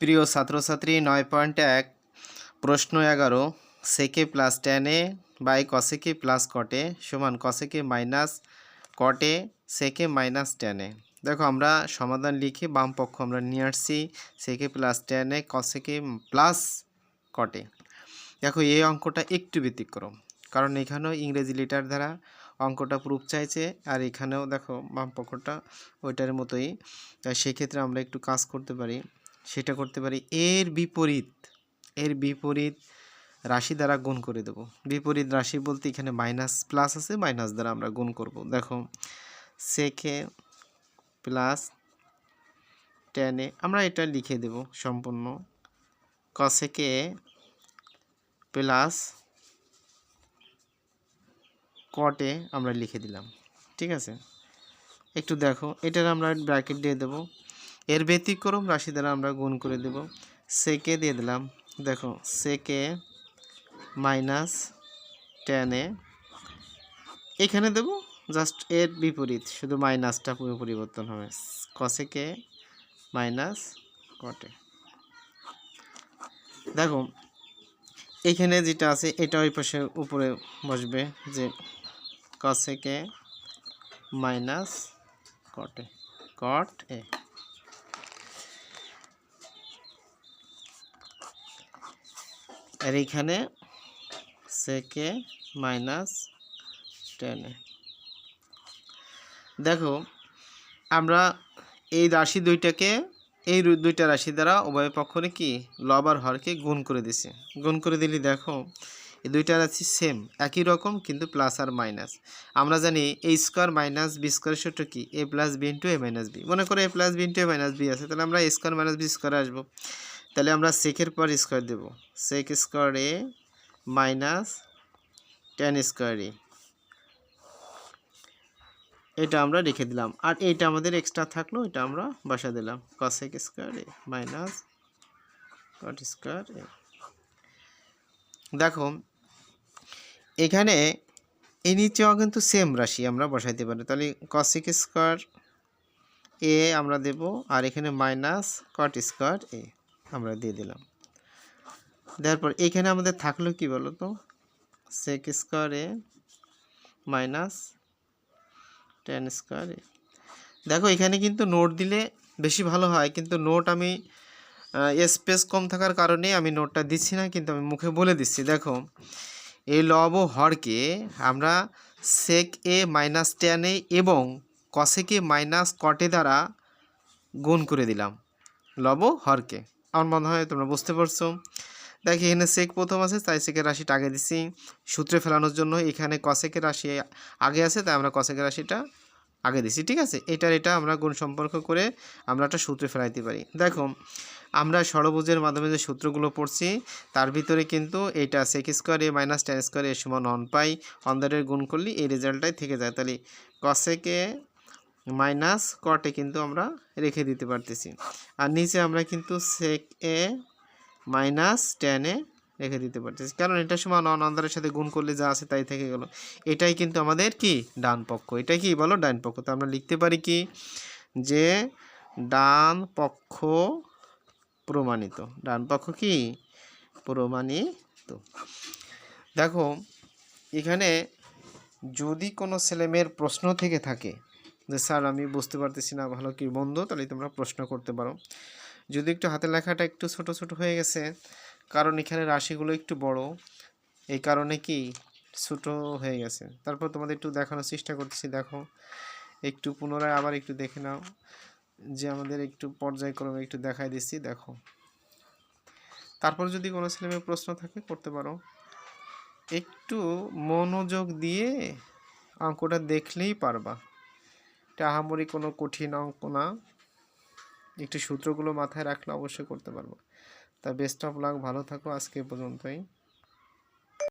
প্রিয় ছাত্রছাত্রী, নয় পয়েন্ট এক, প্রশ্ন এগারো, সেকে প্লাস টেনে বাই কসেকে প্লাস কটে সমান কসেকে মাইনাস কটে সেকে মাইনাস টেনে দেখো আমরা সমাধান লিখে বাম পক্ষ আমরা নিয়ে আসছি সেকে প্লাস টেনে কসেকে প্লাস কটে দেখো এই অঙ্কটা একটু ব্যতিক্রম, কারণ এখানেও ইংরেজি লেটার দ্বারা অঙ্কটা প্রুফ চাইছে, আর এখানেও দেখো বাম পক্ষটা ওইটার মতোই। তাই সেক্ষেত্রে আমরা একটু কাজ করতে পারি। সেটা করতে পারি। এর বিপরীত এর বিপরীত রাশি দ্বারা গুণ করে দেব। বিপরীত রাশি বলতে এখানে মাইনাস প্লাস আছে মাইনাস দ্বারা আমরা গুণ করব। দেখো সেকে প্লাস টেনে আমরা এটা লিখে দেব সম্পূর্ণ। কসেকে প্লাস কটে আমরা লিখে দিলাম। ঠিক আছে? একটু দেখো, এটার আমরা ব্র্যাকেট দিয়ে দেবো। এর ব্যতিক্রম রাশি দ্বারা আমরা গুণ করে দেব। সেকে দিয়ে দিলাম। দেখো সেকে মাইনাস টেনে এখানে দেব জাস্ট এর বিপরীত, শুধু মাইনাসটা পুরো পরিবর্তন হবে। কসেকে মাইনাস কটে দেখো, এখানে যেটা আছে, এটা ওই পাশে উপরে বসবে যে কসেকে মাইনাস কটে কট এ। আর এইখানে সেকে মাইনাস টেনে দেখো, আমরা এই রাশি দুইটাকে, এই দুইটা রাশি দ্বারা উভয় পক্ষরে কি? লব আর হরকে গুণ করে দিছি। গুণ করে দিলে দেখো, এই দুইটা রাশি সেম একই রকম কিন্তু প্লাস আর মাইনাস আমরা জানি A square minus B square সূত্র কি? A plus B into A minus B মনে করো A plus B into A minus B আছে, তাহলে আমরা এ স্কোয়ার মাইনাস বি স্কোয়ারে আসব। তাহলে আমরা সেকের পর square Dev. Sec square A minus tan square A. এটা আমরা রেখে দিলাম। আর এইটা আমাদের এক্সট্রা থাকল, এটা আমরা বসা দিলাম। Cosec square A minus cot square A. দেখো, এখানে এই নিচেও কিন্তু সেম রাশি, আমরা বসাইতে পারি তাহলে কসেক স্কোয়ার এ আমরা দেব, আর এখানে মাইনাস কট স্কোয়ার এ। আমরা দিয়ে দিলাম। দেওয়ার পর এখানে আমাদের থাকল কি বলো তো sec square A minus tan square A. দেখো এখানে কিন্তু নোট দিলে বেশি ভালো হয়, কিন্তু নোট আমি স্পেস কম থাকার কারণে আমি নোটটা দিচ্ছি না, কিন্তু আমি মুখে বলে দিচ্ছি। দেখো, এই লব ও হরকে আমরা সেক এ মাইনাস টেন এবং কসেকে মাইনাস কটে দ্বারা গুণ করে দিলাম, লব হরকে। আমার মনে হয় তোমরা বুঝতে পারছ। দেখ, এখানে সেক প্রথম আছে, তাই সেকের রাশিটা আগে দিচ্ছি সূত্রে ফেলানোর জন্য এখানে কসেকের রাশি আগে আছে, তাই আমরা কসেকের রাশিটা আগে দিছি, ঠিক আছে? এটার এটা আমরা গুণ সম্পর্ক করে আমরা একটা সূত্রে ফেলাইতে পারি। দেখো, আমরা ষড়ভুজের মাধ্যমে যে সূত্রগুলো পড়ছি, তার ভিতরে কিন্তু এটা sec square A minus tan square A সমান অন পাই অন্দারের গুণ করলে এই রেজাল্টটাই থেকে যায়। তাহলে কসেকে মাইনাস কটে কিন্তু আমরা রেখে দিতে পারতেছি। আর নিচে আমরা কিন্তু সেক এ মাইনাস টেনে রেখে দিতে পারতেছি। কারণ এটা সমান অন অন্ধারের সাথে গুণ করলে যা আছে তাই থেকে গেল। এটাই কিন্তু আমাদের কি? ডান পক্ষ। এটাই কি বলো? ডান পক্ষ। তো আমরা লিখতে পারি কি? যে ডান পক্ষ প্রমাণিত। ডান পক্ষ কি? প্রমাণিত। দেখো, এখানে যদি কোনো ছেলেমেয়ের প্রশ্ন থেকে থাকে যে, স্যার, আমি বুঝতে পারতেছি না, ভালো কি মন্দ তাহলে তোমরা প্রশ্ন করতে পারো। যদি একটু হাতের লেখাটা একটু ছোট ছোট হয়ে গেছে, কারণ এখানে রাশিগুলো একটু বড়, এই কারণে কি ছোট হয়ে গেছে। তারপর তোমাদের একটু দেখানোর চেষ্টা করতেছি, দেখো। একটু পুনরায় আবার একটু দেখে নাও, যে আমাদের একটু পর্যায়ক্রমে একটু দেখাই দিচ্ছি, দেখো। তারপর যদি কোনো ছেলেমেয়ে প্রশ্ন থাকে, করতে পারো। একটু মনোযোগ দিয়ে অঙ্কটা দেখলেই পারবা। এটা আহামরি কোনো কঠিন অঙ্ক না। একটু সূত্রগুলো মাথায় রাখলে অবশ্যই করতে পারব। তা বেস্ট অফ লাক ভালো থাকো, আজকে পর্যন্তই।